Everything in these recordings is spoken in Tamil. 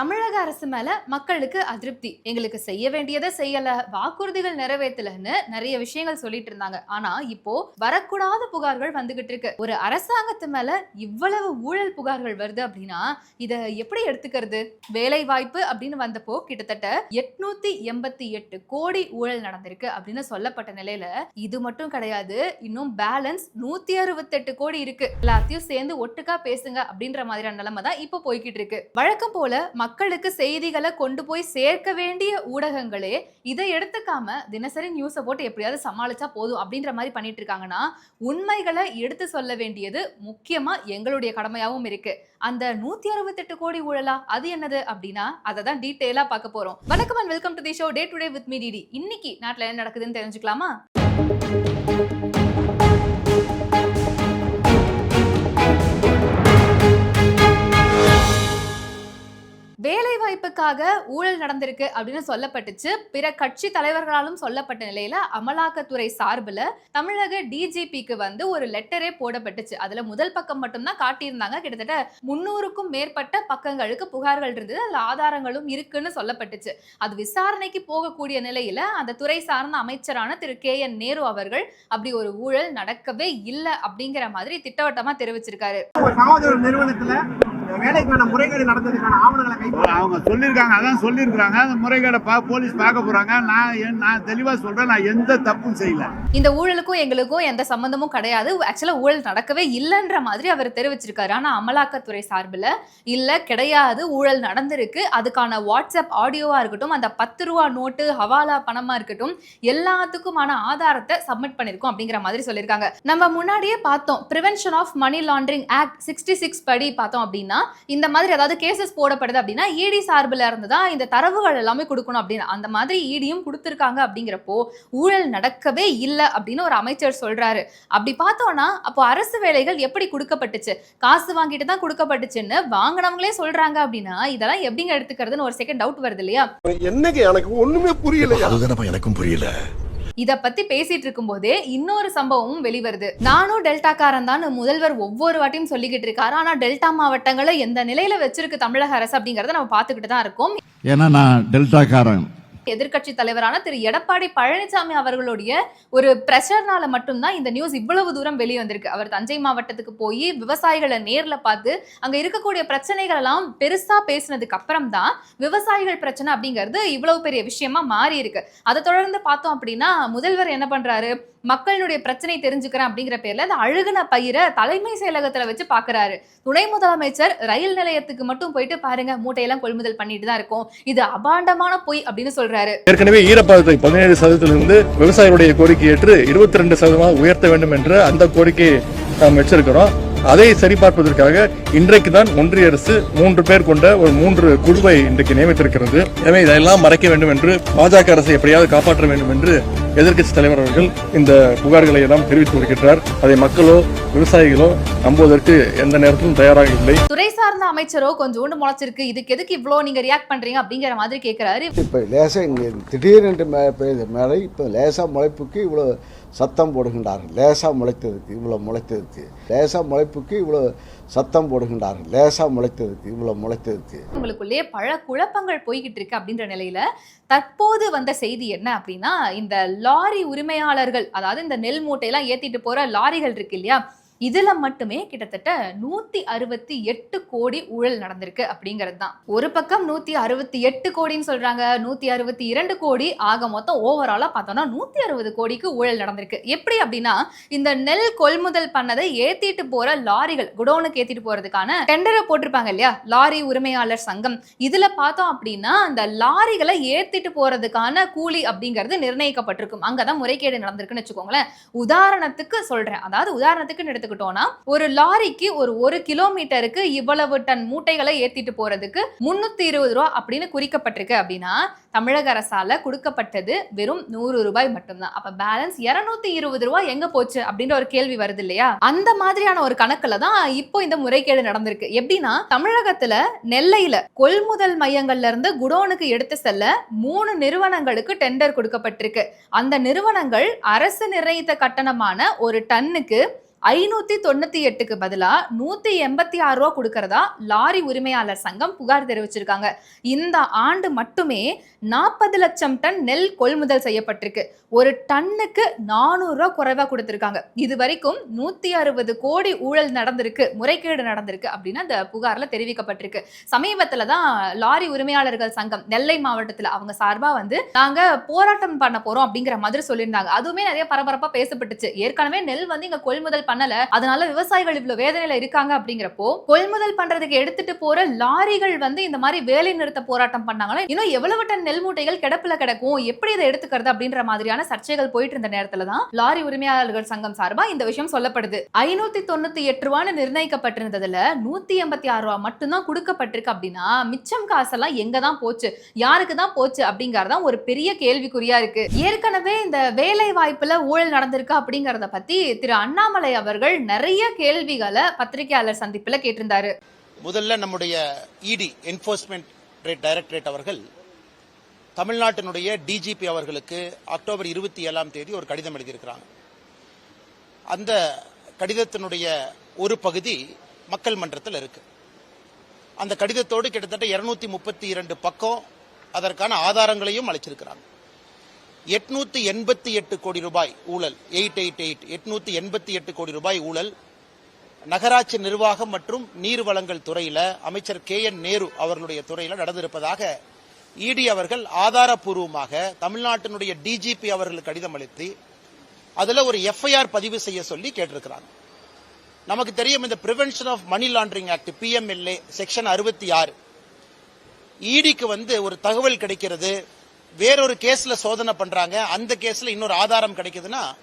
தமிழக அரசு மேல மக்களுக்கு அதிருப்தி. எங்களுக்கு செய்ய வேண்டியதை செய்யல வாக்குறுதிகள் நிறைவேற்றலன்னு நிறைய விஷயங்கள் சொல்லிட்டு இருந்தாங்க. ஆனா இப்போ வரக்கூடாத புகார்கள் வந்துகிட்டு இருக்கு. ஒரு அரசாங்கத்து மேல இவ்வளவு ஊழல் புகார்கள் வருது அப்படின்னா இத எப்படி எடுத்துக்கிறது? வேலை வாய்ப்பு அப்படின்னு வந்தப்போ கிட்டத்தட்ட எட்நூத்தி எண்பத்தி எட்டு கோடி ஊழல் நடந்திருக்கு அப்படின்னு சொல்லப்பட்ட நிலையில இது மட்டும் கிடையாது இன்னும் பேலன்ஸ் நூத்தி அறுபத்தெட்டு கோடி இருக்கு. எல்லாத்தையும் சேர்ந்து ஒட்டுக்கா பேசுங்க அப்படின்ற மாதிரியான நிலைமை தான் இப்போ போய்கிட்டு இருக்கு. வழக்கம் போல மக்களுக்கு செய்திகளை கொண்டு போய் சேர்க்க வேண்டிய ஊடகங்களே இதை எடுத்துக்காம தினசரி நியூஸை போட்டு எப்படியாவது சமாளிச்சா போதும் அப்படின்ற மாதிரி பண்ணிட்டு இருக்காங்கன்னா உண்மைகளை எடுத்து சொல்ல வேண்டியது முக்கியமா எங்களுடைய கடமையாகவும் இருக்கு. அந்த நூத்தி அறுபத்தெட்டு கோடி ஊழலா? அது என்னது அப்படின்னா அதை தான் டீட்டெயிலா பார்க்க போறோம். வணக்கம் and welcome to the show day to day with me DD இன்னைக்கு நாட்டில் என்ன நடக்குதுன்னு தெரிஞ்சுக்கலாமா? வாய்ப்புக்காக ஊழல் நடந்திருக்கு அப்படின்னு சொல்லப்பட்டுச்சு. பிற கட்சி தலைவர்களாலும் சொல்லப்பட்ட நிலையில அமலாக்கத்துறை சார்பில் தமிழக டிஜிபிக்கு வந்து ஒரு லெட்டரே போடப்பட்டுச்சு. அதுல முதல் பக்கம் மட்டும்தான் காட்டியிருந்தாங்க. கிட்டத்தட்ட முன்னூறுக்கும் மேற்பட்ட பக்கங்களுக்கு புகார்கள் இருந்தது. அதுல ஆதாரங்களும் இருக்குன்னு சொல்லப்பட்டுச்சு. அது விசாரணைக்கு போகக்கூடிய நிலையில அந்த துறை சார்ந்த அமைச்சரான திரு கே என் நேரு அவர்கள் அப்படி ஒரு ஊழல் நடக்கவே இல்லை அப்படிங்கிற மாதிரி திட்டவட்டமா தெரிவிச்சிருக்காரு. ஒரு காவல்துறை சொல்லியிருக்காங்க அதான் சொல்லியிருக்காங்க அந்த முறைகேடை பா போலீஸ் பார்க்க போறாங்க. நான் நான் தெளிவாக சொல்றேன் நான் எந்த தப்பும் செய்யல. இந்த ஊழலுக்கும் எங்களுக்கும் எந்த சம்பந்தமும் கிடையாது. ஆக்சுவலாக ஊழல் நடக்கவே இல்லைன்ற மாதிரி அவர் தெரிவிச்சிருக்காரு. ஆனா அமலாக்கத்துறை சார்பில் இல்லை கிடையாது. ஊழல் நடந்திருக்கு. அதுக்கான வாட்ஸ்அப் ஆடியோவா இருக்கட்டும் அந்த பத்து ரூபா நோட்டு ஹவாலா பணமா இருக்கட்டும் எல்லாத்துக்குமான ஆதாரத்தை சப்மிட் பண்ணியிருக்கோம் அப்படிங்கிற மாதிரி சொல்லியிருக்காங்க. நம்ம முன்னாடியே பார்த்தோம் prevention of money laundering act sixty six படி பார்த்தோம் அப்படின்னா இந்த மாதிரி ஏதாவது கேசஸ் போடப்படுது அப்படின்னா இடி சார்பில் இருந்து தான் இந்த தரவுகள் எல்லாமே கொடுக்கணும் அப்படின்னு. அந்த மாதிரி இடியும் கொடுத்துருக்காங்க அப்படிங்கிறப்போ ஊழல் நடக்கவே இல்லை அப்படின்னு ஒரு அமைச்சர் சொல்றாரு. அப்படி பார்த்தோம்னா அப்போ அரசு வேலைகள் எப்படி கொடுக்கப்பட்டுச்சு? காசு வாங்கிட்டு தான் கொடுக்கப்பட்டுச்சுன்னு வாங்கினவங்களே சொல்றாங்க அப்படின்னா இதெல்லாம் எப்படிங்க எடுத்துக்கிறதுன்னு ஒரு செகண்ட் டவுட் வருது இல்லையா? என்னங்க எனக்கு ஒண்ணுமே புரியல அதுதானப்பா எனக்கும் புரியல. இத பத்தி பேசிட்டு இருக்கும்போதே இன்னொரு சம்பவமும் வெளிவருது. நானும் டெல்டாக்காரன் தான் முதல்வர் ஒவ்வொரு வாட்டியும் சொல்லிக்கிட்டு இருக்காரு. ஆனா டெல்டா மாவட்டங்களை எந்த நிலையில வச்சிருக்கு தமிழக அரசு அப்படிங்கறத நம்ம பாத்துக்கிட்டு தான் இருக்கோம். ஏன்னா நான் டெல்டாக்காரன். எதிர்க்கட்சி தலைவரான திரு எடப்பாடி பழனிசாமி அவர்களுடைய ஒரு பிரஷர்னால மட்டும்தான் இந்த நியூஸ் இவ்வளவு தூரம் வெளியே வந்திருக்கு. அவர் தஞ்சை மாவட்டத்துக்கு போய் விவசாயிகளை நேர்ல பார்த்து அங்க இருக்கக்கூடிய பிரச்சனைகள் எல்லாம் பெருசா பேசினதுக்கு அப்புறம் தான் விவசாயிகள் பிரச்சனை அப்படிங்கிறது இவ்வளவு பெரிய விஷயமா மாறி இருக்கு அதை தொடர்ந்து பார்த்தோம் அப்படின்னா முதல்வர் என்ன பண்றாரு? மக்களுடைய பிரச்சனை தெரிஞ்சுக்கிறேன் அப்படிங்கிற பேர்ல அந்த அழுகுன பயிரை தலைமை செயலகத்துல வச்சு பாக்குறாரு. துணை முதலமைச்சர் ரயில் நிலையத்துக்கு மட்டும் போயிட்டு பாருங்க மூட்டையெல்லாம் கொள்முதல் பண்ணிட்டு தான் இருக்கும். இது அபாண்டமான பொய் அப்படின்னு சொல்றாரு. ஏற்கனவே ஈரப்பதத்தை பதினேழு சதவீதத்திலிருந்து விவசாயிகளுடைய கோரிக்கை ஏற்று இருபத்தி ரெண்டு சதவீதமாக உயர்த்த வேண்டும் என்ற அந்த கோரிக்கையை நாம் வச்சிருக்கிறோம். அதை சரிபார்ப்பதற்காக இன்றைக்கு தான் ஒன்றிய அரசு மூன்று பேர் கொண்ட ஒரு மூன்று குழுவை இன்றைக்கு நியமித்திருக்கிறது. எனவே இதெல்லாம் மறைக்க வேண்டும் என்று பாஜக அரசை எப்படியாவது காப்பாற்ற வேண்டும் என்று எதிர்க்கட்சி தலைவர் அவர்கள் இந்த புகார்களை எல்லாம் தெரிவித்து வருகின்றார். அதை மக்களோ விவசாயிகளோ நம்புவதற்கு எந்த நேரத்திலும் தயாராக இல்லை. துறை சார்ந்த அமைச்சரோ கொஞ்சோண்டு முளைச்சிருக்கு. இதுக்கு எதுக்கு இவ்ளோ நீங்க ரியாக்ட் பண்றீங்க அப்படிங்கிற மாதிரி கேக்குறாரு. இப்போ லேசாக இங்கே திடீரென்று மே பெய்த மழை இப்போ லேசாக முளைப்புக்கு இவ்வளோ சத்தம் போடுகின்றார்கள். லேசாக முளைத்ததுக்கு இவ்வளோ முளைத்ததுக்கு. லேசாக முளைப்புக்கு இவ்வளோ சத்தம் போடுகின்றார்கள். லேசாக முளைத்ததுக்கு இவ்வளோ முளைத்ததுக்கு. உங்களுக்குள்ளேயே பல குழப்பங்கள் போய்கிட்டு இருக்கு அப்படின்ற நிலையில தற்போது வந்த செய்தி என்ன அப்படின்னா இந்த லாரி உரிமையாளர்கள் அதாவது இந்த நெல் மூட்டையெல்லாம் ஏத்திட்டு போற லாரிகள் இருக்கு இல்லையா? இதில் மட்டுமே கிட்டத்தட்ட நூற்றி அறுபத்தி எட்டு கோடி ஊழல் நடந்திருக்கு அப்படிங்கிறது தான் ஒரு பக்கம் நூற்றி அறுபத்தி எட்டு கோடின்னு சொல்கிறாங்க நூற்றி அறுபத்தி இரண்டு கோடி ஆக மொத்தம் ஓவராலாக பார்த்தோம்னா நூற்றி அறுபது கோடிக்கு ஊழல் நடந்திருக்கு. எப்படி அப்படின்னா இந்த நெல் கொள்முதல் பண்ணதை ஏற்றிட்டு போகிற லாரிகள் குடோனுக்கு ஏற்றிட்டு போகிறதுக்கான டெண்டரை போட்டிருப்பாங்க இல்லையா? லாரி உரிமையாளர் சங்கம். இதில் பார்த்தோம் அப்படின்னா அந்த லாரிகளை ஏற்றிட்டு போகிறதுக்கான கூலி அப்படிங்கிறது நிர்ணயிக்கப்பட்டிருக்கும். அங்கே தான் முறைகேடு நடந்திருக்குன்னு வச்சுக்கோங்களேன். உதாரணத்துக்கு சொல்கிறேன் அதாவது உதாரணத்துக்கு எடுத்துக்கிட்டோம்னா ஒரு லாரிக்கு ஒரு ஒரு கிலோமீட்டருக்கு இவ்வளவு டன் மூட்டைகளை ஏத்திட்டு போறதுக்கு முன்னூத்தி இருபது ரூபா அப்படின்னு குறிக்கப்பட்டிருக்கு அப்படின்னா தமிழக அரசால கொடுக்கப்பட்டது வெறும் நூறு ரூபாய் மட்டும்தான். அப்ப பேலன்ஸ் இருநூத்தி இருபது ரூபாய் எங்க போச்சு அப்படின்ற ஒரு கேள்வி வருது இல்லையா? அந்த மாதிரியான ஒரு கணக்குல தான் இப்போ இந்த முறைகேடு நடந்திருக்கு. எப்படின்னா தமிழகத்துல நெல்லையில கொள்முதல் மையங்கள்ல இருந்து குடோனுக்கு எடுத்து செல்ல மூணு நிறுவனங்களுக்கு டெண்டர் கொடுக்கப்பட்டிருக்கு. அந்த நிறுவனங்கள் அரசு நிர்ணயித்த கட்டணமான ஒரு டன்னுக்கு ஐநூத்தி தொண்ணூத்தி எட்டுக்கு பதிலா நூத்தி எண்பத்தி ஆறு ரூபா கொடுக்கறதா லாரி உரிமையாளர் சங்கம் புகார் தெரிவிச்சிருக்காங்க. இந்த ஆண்டு மட்டுமே நாற்பது லட்சம் டன் நெல் கொள்முதல் செய்யப்பட்டிருக்கு. ஒரு டன்னுக்கு நானூறு ரூபா குறைவா கொடுத்திருக்காங்க. இது வரைக்கும் நூத்தி அறுபது கோடி ஊழல் நடந்திருக்கு முறைகேடு நடந்திருக்கு அப்படின்னு அந்த புகார்ல தெரிவிக்கப்பட்டிருக்கு. சமீபத்துல தான் லாரி உரிமையாளர்கள் சங்கம் நெல்லை மாவட்டத்துல அவங்க சார்பா வந்து நாங்க போராட்டம் பண்ண போறோம் அப்படிங்கிற மாதிரி சொல்லியிருந்தாங்க. அதுவுமே நிறைய பரபரப்பா பேசப்பட்டுச்சு. ஏற்கனவே நெல் வந்து இங்க கொள்முதல் பண்ணல. அதனால விவசாயிகள் இவ்வளவு வேதனையில இருக்காங்க அப்படிங்கிறப்போ கொள்முதல் பண்றதுக்கு எடுத்துட்டு போற லாரிகள் வந்து இந்த மாதிரி வேலை நிறுத்த போராட்டம் பண்ணாங்கன்னா இன்னும் எவ்வளவு டன் நெல் மூட்டைகள் கிடப்புல கிடக்கும்? எப்படி இதை எடுத்துக்கிறது அப்படின்ற மாதிரியான சர்ச்சைகள் போயிட்டு இருந்த நேரத்துல தான் லாரி உரிமையாளர்கள் சங்கம் சார்பா இந்த விஷயம் சொல்லப்படுது. ஐநூத்தி தொண்ணூத்தி எட்டு ரூபான்னு நிர்ணயிக்கப்பட்டிருந்ததுல நூத்தி எண்பத்தி ஆறு ரூபா மட்டும்தான் கொடுக்கப்பட்டிருக்கு அப்படின்னா மிச்சம் காசெல்லாம் எங்க தான் போச்சு? யாருக்கு தான் போச்சு அப்படிங்கறதான் ஒரு பெரிய கேள்விக்குறியா இருக்கு. ஏற்கனவே இந்த வேலை வாய்ப்புல ஊழல் நடந்திருக்கு அப்படிங்கறத பத்தி திரு அண்ணாமலை அவர்கள் நிறைய கேள்விகளை பத்திரிகையாளர் சந்திப்பில் கேட்டிருந்தாரு. முதல்ல நம்முடைய இடி என்ஃபோர்ஸ்மெண்ட் டைரக்டரேட் அவர்கள் தமிழ்நாட்டினுடைய டிஜிபி அவர்களுக்கு அக்டோபர் இருபத்தி ஏழாம் தேதி ஒரு கடிதம் எழுதியிருக்கிறாங்க. அந்த கடிதத்தினுடைய ஒரு பகுதி மக்கள் மன்றத்தில் இருக்கு. அந்த கடிதத்தோடு கிட்டத்தட்ட இருநூத்தி முப்பத்தி இரண்டு பக்கம் அதற்கான ஆதாரங்களையும் அளிச்சிருக்கிறாங்க. எட்நூத்தி எண்பத்தி எட்டு கோடி ரூபாய் ஊழல். எயிட் எயிட் எயிட் எட்நூத்தி எண்பத்தி எட்டு கோடி ரூபாய் ஊழல். நகராட்சி நிர்வாகம் மற்றும் நீர் வளங்கள் துறையில அமைச்சர் கே என் நேரு அவர்களுடைய துறையில நடந்திருப்பதாக இடி அவர்கள் ஆதாரப்பூர்வமாக தமிழ்நாட்டினுடைய டிஜிபி அவர்களுக்கு கடிதம் அளித்து அதுல ஒரு எஃப்ஐஆர் பதிவு செய்ய சொல்லி கேட்டிருக்கிறாங்க. நமக்கு தெரியும் இந்த prevention of money laundering act PMLA section அறுபத்தி ஆறு. இடிக்கு வந்து ஒரு தகவல் கிடைக்கிறது. வேறொரு கேஸ்ல சோதனை பண்றாங்க. அந்த கேஸ்ல இன்னொரு ஆதாரம் கிடைக்குதுன்னா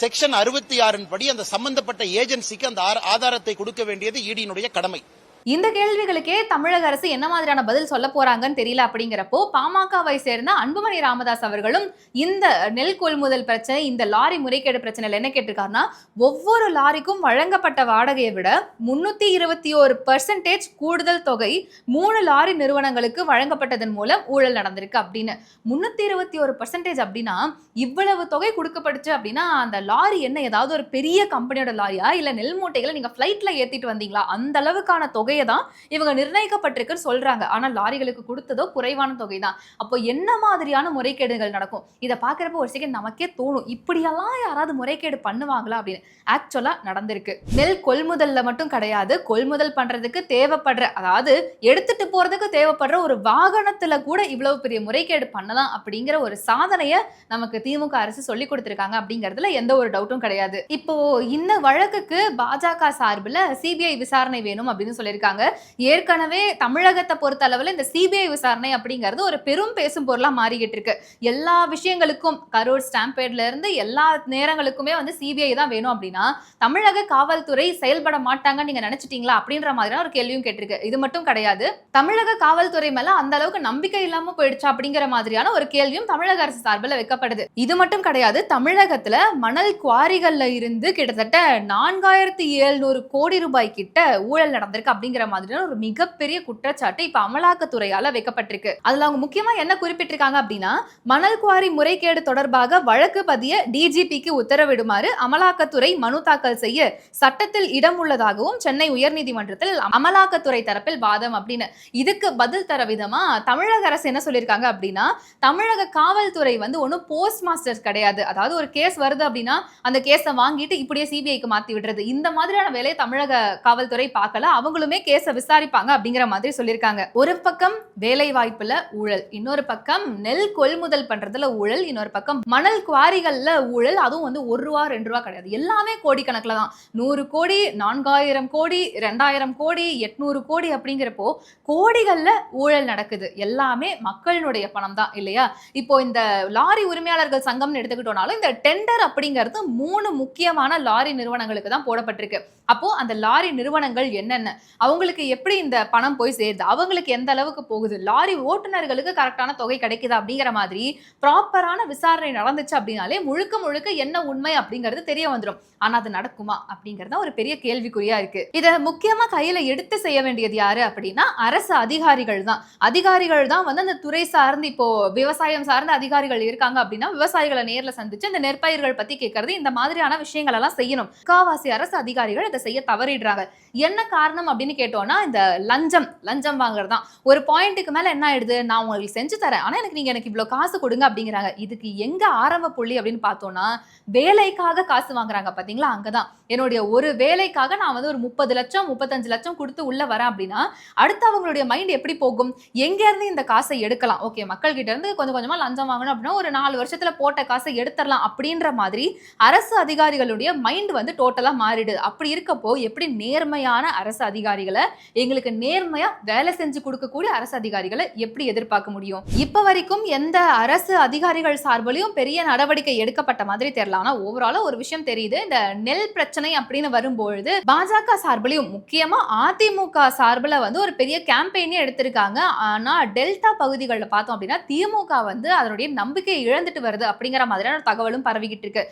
செக்ஷன் அறுபத்தி ஆறின் படி அந்த சம்பந்தப்பட்ட ஏஜென்சிக்கு அந்த ஆதாரத்தை கொடுக்க வேண்டியது இடியினுடைய கடமை. இந்த கேள்விகளுக்கே தமிழக அரசு என்ன மாதிரியான பதில் சொல்ல போறாங்கன்னு தெரியல அப்படிங்கிறப்போ பாமகவை சேர்ந்த அன்புமணி ராமதாஸ் அவர்களும் இந்த நெல் கொள்முதல் பிரச்சனை இந்த லாரி முறைகேடு பிரச்சனையில் என்ன கேட்டிருக்காருன்னா ஒவ்வொரு லாரிக்கும் வழங்கப்பட்ட வாடகையை விட முன்னூத்தி இருபத்தி ஒரு பர்சன்டேஜ் கூடுதல் தொகை மூணு லாரி நிறுவனங்களுக்கு வழங்கப்பட்டதன் மூலம் ஊழல் நடந்திருக்கு அப்படின்னு. முன்னூத்தி இருபத்தி ஒரு பர்சன்டேஜ் அப்படின்னா இவ்வளவு தொகை கொடுக்கப்பட்டுச்சு அப்படின்னா அந்த லாரி என்ன ஏதாவது ஒரு பெரிய கம்பெனியோட லாரியா இல்ல நெல் மூட்டைகளை நீங்க ஃபிளைட்ல ஏத்திட்டு வந்தீங்களா? அந்த அளவுக்கான தொகை தொகையை தான் இவங்க நிர்ணயிக்கப்பட்டிருக்குன்னு சொல்றாங்க. ஆனா லாரிகளுக்கு கொடுத்ததோ குறைவான தொகை தான் அப்போ என்ன மாதிரியான முறைகேடுகள் நடக்கும்? இதை பார்க்குறப்ப ஒரு செகண்ட் நமக்கே தோணும். இப்படியெல்லாம் யாராவது முறைகேடு பண்ணுவாங்களா அப்படின்னு. ஆக்சுவலாக நடந்திருக்கு. நெல் கொள்முதல்ல மட்டும் கிடையாது. கொள்முதல் பண்றதுக்கு தேவைப்படுற அதாவது எடுத்துட்டு போறதுக்கு தேவைப்படுற ஒரு வாகனத்துல கூட இவ்வளவு பெரிய முறைகேடு பண்ணலாம் அப்படிங்கிற ஒரு சாதனையை நமக்கு திமுக அரசு சொல்லி கொடுத்திருக்காங்க அப்படிங்கறதுல எந்த ஒரு டவுட்டும் கிடையாது. இப்போ இந்த வழக்குக்கு பாஜக சார்பில் சிபிஐ விசாரணை வேணும் அப்படின்னு சொல்லியிருக்காங்க. சொல்லியிருக்காங்க ஏற்கனவே தமிழகத்தை பொறுத்த அளவில் இந்த சிபிஐ விசாரணை அப்படிங்கிறது ஒரு பெரும் பேசும் பொருளாக மாறிக்கிட்டு இருக்கு. எல்லா விஷயங்களுக்கும் கரூர் ஸ்டாம்பேட்ல இருந்து எல்லா நேரங்களுக்குமே வந்து சிபிஐ தான் வேணும் அப்படின்னா தமிழக காவல்துறை செயல்பட மாட்டாங்கன்னு நீங்க நினைச்சிட்டீங்களா அப்படின்ற மாதிரியான ஒரு கேள்வியும் கேட்டிருக்கு. இது மட்டும் கிடையாது. தமிழக காவல்துறை மேல அந்த அளவுக்கு நம்பிக்கை இல்லாம போயிடுச்சா அப்படிங்கிற மாதிரியான ஒரு கேள்வியும் தமிழக அரசு சார்பில் வைக்கப்படுது. இது மட்டும் கிடையாது தமிழகத்துல மணல் குவாரிகள்ல இருந்து கிட்டத்தட்ட நான்காயிரத்தி எழுநூறு கோடி ரூபாய் கிட்ட ஊழல் நடந்திருக்கு அப்படிங்கிற மாதிரியான ஒரு மிகப்பெரிய குற்றச்சாட்டு இப்ப அமலாக்கத்துறையால வைக்கப்பட்டிருக்கு. அதுல அவங்க முக்கியமா என்ன குறிப்பிட்டிருக்காங்க அப்படின்னா மணல் குவாரி முறைகேடு தொடர்பாக வழக்கு பதிய டிஜிபிக்கு உத்தரவிடுமாறு அமலாக்கத்துறை மனு தாக்கல் செய்ய சட்டத்தில் இடம் உள்ளதாகவும் சென்னை உயர்நீதிமன்றத்தில் அமலாக்கத்துறை தரப்பில் வாதம் அப்படின்னு. இதுக்கு பதில் தர விதமா தமிழக அரசு என்ன சொல்லியிருக்காங்க அப்படின்னா தமிழக காவல்துறை வந்து ஒன்றும் போஸ்ட் மாஸ்டர்ஸ் கிடையாது. அதாவது ஒரு கேஸ் வருது அப்படின்னா அந்த கேஸை வாங்கிட்டு இப்படியே சிபிஐக்கு மாத்தி விடுறது. இந்த மாதிரியான வேலையை தமிழக காவல்துறை பார்க்கல. அவங்களுமே கேஸை விசாரிப்பாங்க அப்படிங்கிற மாதிரி சொல்லியிருக்காங்க. ஒரு பக்கம் வேலை வாய்ப்புல ஊழல் இன்னொரு பக்கம் நெல் கொள்முதல் பண்றதுல ஊழல் இன்னொரு பக்கம் மணல் குவாரிகள்ல ஊழல் அதுவும் வந்து ஒரு ரூபா ரெண்டு ரூபா கிடையாது. எல்லாமே கோடிக்கணக்கில் தான். நூறு கோடி நான்காயிரம் கோடி ரெண்டாயிரம் கோடி எட்நூறு கோடி அப்படிங்கிறப்போ கோடிகளில் ஊழல் நடக்குது. எல்லாமே மக்களினுடைய பணம் தான் இல்லையா? இப்போ இந்த லாரி உரிமையாளர்கள் சங்கம்னு எடுத்துக்கிட்டோம்னாலும் இந்த டெண்டர் அப்படிங்கிறது மூணு முக்கியமான லாரி நிறுவனங்களுக்கு தான் போடப்பட்டிருக்கு. அப்போ அந்த லாரி நிறுவனங்கள் என்னென்ன? அவங்களுக்கு எப்படி இந்த பணம் போய் சேருது? அவங்களுக்கு எந்த அளவுக்கு போகுது? லாரி ஓட்டுநர்களுக்கு கரெக்டான தொகை கிடைக்குது அப்படிங்கிற மாதிரி ப்ராப்பரான விசாரணை நடந்துச்சு அப்படின்னாலே முழுக்க முழுக்க என்ன உண்மை அப்படிங்கிறது தெரிய வந்துடும் ஆனா அது நடக்குமா அப்படிங்கிறது தான் ஒரு பெரிய கேள்விக்குறியா இருக்கு. இதை முக்கியமா கையில எடுத்து செய்ய வேண்டியது யாரு அப்படின்னா அரசு அதிகாரிகள் தான். அதிகாரிகள் தான் வந்து அந்த துறை சார்ந்து இப்போ விவசாயம் சார்ந்த அதிகாரிகள் இருக்காங்க அப்படின்னா விவசாயிகளை நேரில் சந்திச்சு இந்த நெற்பயிர்கள் பத்தி கேட்கறது இந்த மாதிரியான விஷயங்கள் எல்லாம் செய்யணும். முக்காவாசி அரசு அதிகாரிகள் இதை செய்ய தவறிடுறாங்க. என்ன காரணம் அப்படின்னு கேட்டோம்னா இந்த லஞ்சம் லஞ்சம் வாங்குறது தான் ஒரு பாயிண்ட்டுக்கு மேல என்ன ஆயிடுது? நான் உங்களுக்கு செஞ்சு தரேன். ஆனா எனக்கு நீங்க எனக்கு இவ்வளவு காசு கொடுங்க அப்படிங்கிறாங்க. இதுக்கு எங்க ஆரம்ப புள்ளி அப்படின்னு பார்த்தோம்னா வேலைக்காக காசு வாங்குறாங்க. பாத்தீங்களா? அங்கதான். என்னுடைய ஒரு வேலைக்காக நான் வந்து ஒரு முப்பது லட்சம் முப்பத்தஞ்சு லட்சம் கொடுத்து உள்ளே வரேன் அப்படின்னா அடுத்து அவங்களுடைய மைண்ட் எப்படி போகும்? எங்கேருந்து இந்த காசை எடுக்கலாம்? ஓகே மக்கள்கிட்டேருந்து இருந்து கொஞ்சம் கொஞ்சமாக லஞ்சம் வாங்கணும் அப்படின்னா ஒரு நாலு வருஷத்தில் போட்ட காசை எடுத்துடலாம் அப்படின்ற மாதிரி அரசு அதிகாரிகளுடைய மைண்ட் வந்து டோட்டலாக மாறிடுது. அப்படி இருக்கப்போ எப்படி நேர்மையான அரசு அதிகாரிகளை எங்களுக்கு நேர்மையாக வேலை செஞ்சு கொடுக்கக்கூடிய அரசு அதிகாரிகளை எப்படி எதிர்பார்க்க முடியும்? இப்போ வரைக்கும் எந்த அரசு அதிகாரிகள் சார்பிலையும் பெரிய நடவடிக்கை எடுக்கப்பட்ட மாதிரி தெரியல. ஆனால் ஓவராலாக ஒரு விஷயம் தெரியுது. இந்த நெல் பிரச்சனை பிரச்சனை அப்படின்னு வரும்பொழுது பாஜக சார்பிலையும் முக்கியமா அதிமுக சார்பில் வந்து ஒரு பெரிய கேம்பெயினே எடுத்திருக்காங்க. ஆனா டெல்டா பகுதிகளில் பார்த்தோம் அப்படின்னா திமுக வந்து அதனுடைய நம்பிக்கையை இழந்துட்டு வருது அப்படிங்கிற மாதிரியான தகவலும் பரவிக்கிட்டு இருக்கு.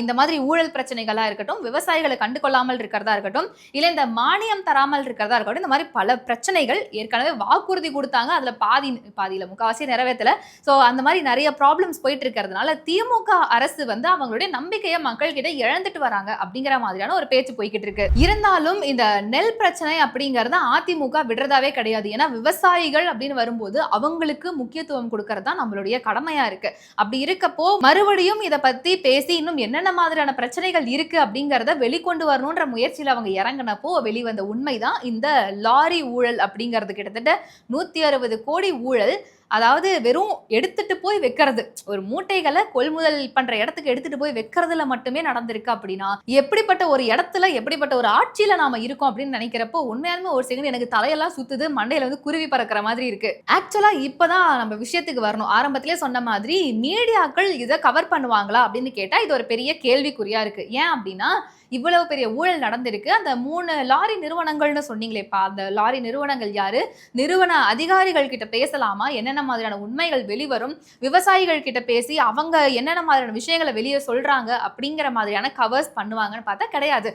இந்த மாதிரி ஊழல் பிரச்சனைகளா இருக்கட்டும் விவசாயிகளை கண்டு கொள்ளாமல் இருக்கிறதா இருக்கட்டும் இல்ல இந்த மானியம் தராமல் இருக்கிறதா இருக்கட்டும் இந்த மாதிரி பல பிரச்சனைகள் ஏற்கனவே வாக்குறுதி கொடுத்தாங்க. அதுல பாதி பாதியில முக்காவாசி நிறைவேற்றல ஸோ அந்த மாதிரி நிறைய ப்ராப்ளம்ஸ் போயிட்டு இருக்கிறதுனால திமுக அரசு வந்து அவங்களுடைய நம்பிக்கையை மக்கள் கிட்ட இழந்துட்டு வராங்க அப்படிங்கிற மாதிரியான ஒரு பேச்சு போய்கிட்டு இருக்கு இருந்தாலும் இந்த நெல் பிரச்சனை அப்படிங்கறத அதிமுக விடுறதாவே கிடையாது. ஏன்னா விவசாயிகள் அப்படின்னு வரும்போது அவங்களுக்கு முக்கியத்துவம் கொடுக்கறது தான் நம்மளுடைய கடமையா இருக்கு. அப்படி இருக்கப்போ மறுபடியும் இதை பத்தி பேசி இன்னும் என்னென்ன மாதிரியான பிரச்சனைகள் இருக்கு அப்படிங்கறத வெளிக்கொண்டு வரணுன்ற முயற்சியில அவங்க இறங்கினப்போ வெளிவந்த உண்மைதான். இந்த லாரி ஊழல் அப்படிங்கிறது கிட்டத்தட்ட நூத்தி அறுபது கோடி ஊழல் அதாவது வெறும் எடுத்துட்டு போய் வைக்கிறது. ஒரு மூட்டைகளை கொள்முதல் பண்ற இடத்துக்கு எடுத்துட்டு போய் வைக்கிறதுல மட்டுமே நடந்திருக்கு அப்படின்னா எப்படிப்பட்ட ஒரு இடத்துல எப்படிப்பட்ட ஒரு ஆட்சியில நாம இருக்கோம் அப்படின்னு நினைக்கிறப்போ உண்மையாலுமே ஒரு செகண்ட் எனக்கு தலையெல்லாம் சுத்துது மண்டையில வந்து குருவி பறக்கிற மாதிரி இருக்கு. ஆக்சுவலா இப்பதான் நம்ம விஷயத்துக்கு வரணும். ஆரம்பத்திலே சொன்ன மாதிரி மீடியாக்கள் இதை கவர் பண்ணுவாங்களா அப்படின்னு கேட்டா இது ஒரு பெரிய கேள்விக்குறியா இருக்கு. ஏன் அப்படின்னா இவ்வளவு பெரிய ஊழல் நடந்திருக்கு. அந்த மூணு லாரி நிறுவனங்கள்னு சொன்னீங்களேப்பா அந்த லாரி நிறுவனங்கள் யாரு? நிறுவன அதிகாரிகள் கிட்ட பேசலாமா? என்னென்ன மாதிரியான உண்மைகள் வெளிவரும்? விவசாயிகள் கிட்ட பேசி அவங்க என்னென்ன மாதிரியான விஷயங்களை வெளியே சொல்றாங்க அப்படிங்கிற மாதிரியான கவர்ஸ் பண்ணுவாங்கன்னு பார்த்தா கிடையாது.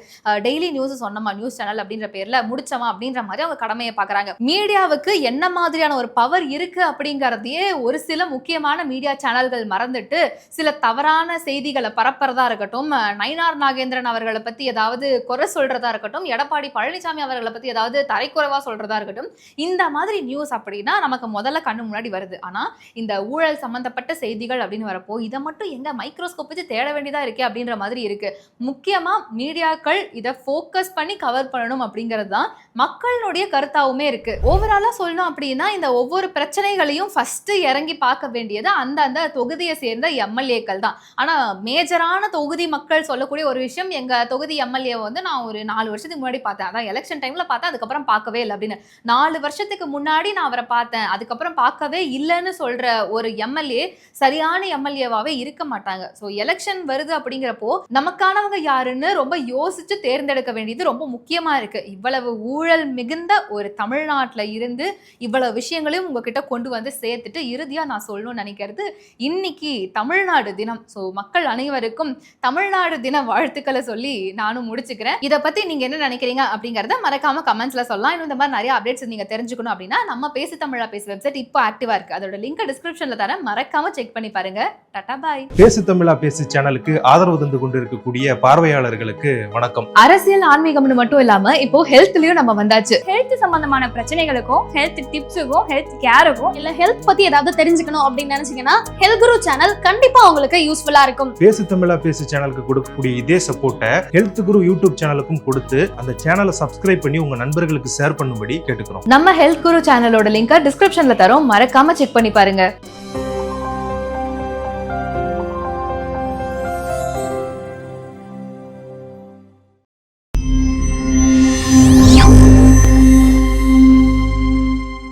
டெய்லி நியூஸ் சொன்னமா? நியூஸ் சேனல் அப்படின்ற பேர்ல முடிச்சமா? அப்படின்ற மாதிரி அவங்க கடமையை பாக்குறாங்க மீடியாவுக்கு என்ன மாதிரியான ஒரு பவர் இருக்கு அப்படிங்கறதையே ஒரு சில முக்கியமான மீடியா சேனல்கள் மறந்துட்டு சில தவறான செய்திகளை பரப்புறதா இருக்கட்டும் நயினார் நாகேந்திரன் அவர்களை பத்தி ஏதாவது குறை சொல்றதா இருக்கட்டும் எடப்பாடி பழனிசாமி அவர்களை பத்தி ஏதாவது தரைக்குறைவா சொல்றதா இருக்கட்டும் இந்த மாதிரி நியூஸ் அப்படின்னா நமக்கு முதல்ல கண்ணு முன்னாடி வருது. ஆனா இந்த ஊழல் சம்பந்தப்பட்ட செய்திகள் அப்படின்னு வரப்போ இதை மட்டும் எங்க மைக்ரோஸ்கோப் வச்சு தேட வேண்டியதா இருக்கே அப்படின்ற மாதிரி இருக்கு. முக்கியமா மீடியாக்கள் இதை ஃபோக்கஸ் பண்ணி கவர் பண்ணணும் அப்படிங்கிறது தான் மக்களுடைய கருத்தாகவுமே இருக்கு. ஓவராலா சொல்லணும் அப்படின்னா இந்த ஒவ்வொரு பிரச்சனைகளையும் ஃபர்ஸ்ட் இறங்கி பார்க்க வேண்டியது அந்த அந்த தொகுதியை சேர்ந்த எம்எல்ஏக்கள் தான். ஆனா மேஜரான தொகுதி மக்கள் சொல்லக்கூடிய ஒரு விஷயம் எங்க தொகுதி எம்எல்ஏ வந்து நான் ஒரு நாலு வருஷத்துக்கு முன்னாடி பார்த்தேன். அதான் எலெக்ஷன் டைம்ல பார்த்தேன் அதுக்கப்புறம் பார்க்கவே இல்லை அப்படின்னு. நாலு வருஷத்துக்கு முன்னாடி நான் அவரை பார்த்தேன். அதுக்கப்புறம் பார்க்கவே இல்லைன்னு சொல்ற ஒரு எம்எல்ஏ சரியான எம்எல்ஏவாவே இருக்க மாட்டாங்க. ஸோ எலெக்ஷன் வருது அப்படிங்கிறப்போ நமக்கானவங்க யாருன்னு ரொம்ப யோசிச்சு தேர்ந்தெடுக்க வேண்டியது ரொம்ப முக்கியமா இருக்கு. இவ்வளவு ஊழல் மிகுந்த ஒரு தமிழ்நாட்டில் இருந்து இவ்வளவு விஷயங்களையும் உங்ககிட்ட கொண்டு வந்து சேர்த்துட்டு இறுதியாக நான் சொல்லணும்னு நினைக்கிறது இன்னைக்கு தமிழ்நாடு தினம். ஸோ மக்கள் அனைவருக்கும் தமிழ்நாடு தின வாழ்த்துக்களை சொல்லி நானும் முடிச்சுக்கிறேன். இதை பத்தி நீங்க என்ன நினைக்கிறீங்க அப்படிங்கறத மறக்காம கமெண்ட்ஸ்ல சொல்லலாம். இன்னும் இந்த மாதிரி நிறைய அப்டேட்ஸ் நீங்க தெரிஞ்சுக்கணும் அப்படின்னா நம்ம பேசி தமிழா பேசு வெப்சைட் இப்போ ஆக்டிவா இருக்கு. அதோட லிங்க் டிஸ்கிரிப்ஷன்ல தரேன். மறக்காம செக் பண்ணி பாருங்க. டாடா பாய் பேசு தமிழா பேசு சேனலுக்கு ஆதரவு தந்து கொண்டிருக்கக்கூடிய பார்வையாளர்களுக்கு வணக்கம். அரசியல் ஆன்மீகம்னு மட்டும் இல்லாம இப்போ ஹெல்த்லயும் நம்ம வந்தாச்சு. ஹெல்த் சம்பந்தமான பிரச்சனைகளுக்கும் ஹெல்த் டிப்ஸுக்கும் ஹெல்த் கேருக்கும் இல்ல ஹெல்த் பத்தி ஏதாவது தெரிஞ்சுக்கணும் அப்படின்னு நினைச்சீங்கன்னா ஹெல்த் குரு சேனல் கண்டிப்பா உங்களுக்கு யூஸ்ஃபுல்லா இருக்கும். பேசு தமிழா பேசு சேனலுக்கு கொடுக்கக்கூடிய இதே சப்போர்ட்டை ஹெல்த் குரு யூடியூப் சேனலுக்கும் கொடுத்து அந்த சேனலை சப்ஸ்கிரைப் பண்ணி உங்க நண்பர்களுக்கு ஷேர் பண்ணும்படி கேட்டுக்கிறோம். நம்ம ஹெல்த் குரு சேனலோட லிங்கை டிஸ்கிரிப்ஷன்ல தரோம். மறக்காம செக் பண்ணி பாருங்க.